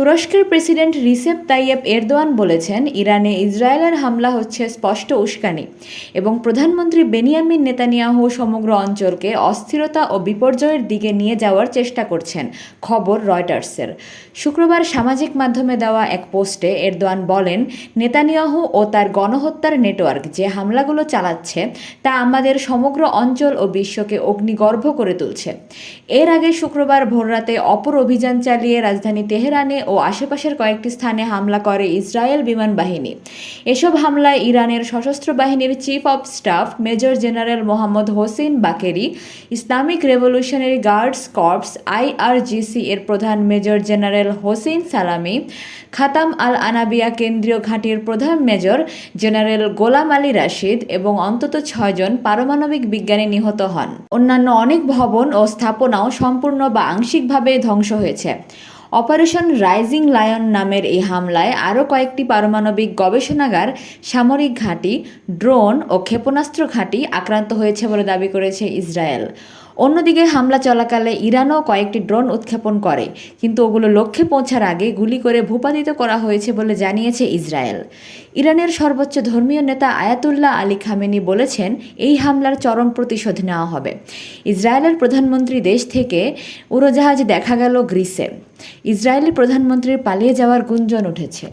তুরস্কের president Recep Tayyip Erdogan বলেছেন, ইরানে ইসরায়েলের হামলা হচ্ছে স্পষ্ট উস্কানি এবং প্রধানমন্ত্রী বেনিয়ামিন নেতানিয়াহু সমগ্র অঞ্চলকে অস্থিরতা ও বিপর্যয়ের দিকে নিয়ে যাওয়ার চেষ্টা করছেন, খবর রয়টার্সের। শুক্রবার সামাজিক মাধ্যমে দেওয়া এক পোস্টে এরদোয়ান বলেন, নেতানিয়াহু ও তার গণহত্যার নেটওয়ার্ক যে হামলাগুলো চালাচ্ছে, তা আমাদের সমগ্র অঞ্চল ও বিশ্বকে অগ্নিগর্ভ করে তুলছে। এর আগে শুক্রবার ভোররাতে অপর অভিযান চালিয়ে রাজধানী তেহরানে ও আশেপাশের কয়েকটি স্থানে হামলা করে ইসরায়েল বিমান বাহিনী। এসব হামলায় ইরানের সশস্ত্র বাহিনীর chief of staff major general Mohammad Hossein Bagheri, Islamic revolutionary guards corps IRGC এর প্রধান মেজর জেনারেল হোসেন সালামি, খাতাম আল আনাবিয়া কেন্দ্রীয় ঘাঁটির প্রধান major general Gholam Ali Rashid এবং অন্তত ছয়জন পারমাণবিক বিজ্ঞানী নিহত হন। অন্যান্য অনেক ভবন ও স্থাপনাও সম্পূর্ণ বা আংশিকভাবে ধ্বংস হয়েছে। অপারেশন রাইজিং লায়ন নামের এই হামলায় আরও কয়েকটি পারমাণবিক গবেষণাগার, সামরিক ঘাঁটি, ড্রোন ও ক্ষেপণাস্ত্র ঘাঁটি আক্রান্ত হয়েছে বলে দাবি করেছে ইসরায়েল। অন্যদিকে হামলা চলাকালে ইরানও কয়েকটি ড্রোন উৎক্ষেপণ করে, কিন্তু ওগুলো লক্ষ্যে পৌঁছার আগে গুলি করে ভূপাতিত করা হয়েছে বলে জানিয়েছে ইসরায়েল। ইরানের সর্বোচ্চ ধর্মীয় নেতা আয়াতুল্লাহ আলী খামেনি বলেছেন, এই হামলার চরম প্রতিশোধ নেওয়া হবে। ইসরায়েলের প্রধানমন্ত্রী দেশ থেকে উড়োজাহাজ দেখা গেল গ্রিসে। ইসরায়েলি প্রধানমন্ত্রীর পালিয়ে যাওয়ার গুঞ্জন উঠেছে।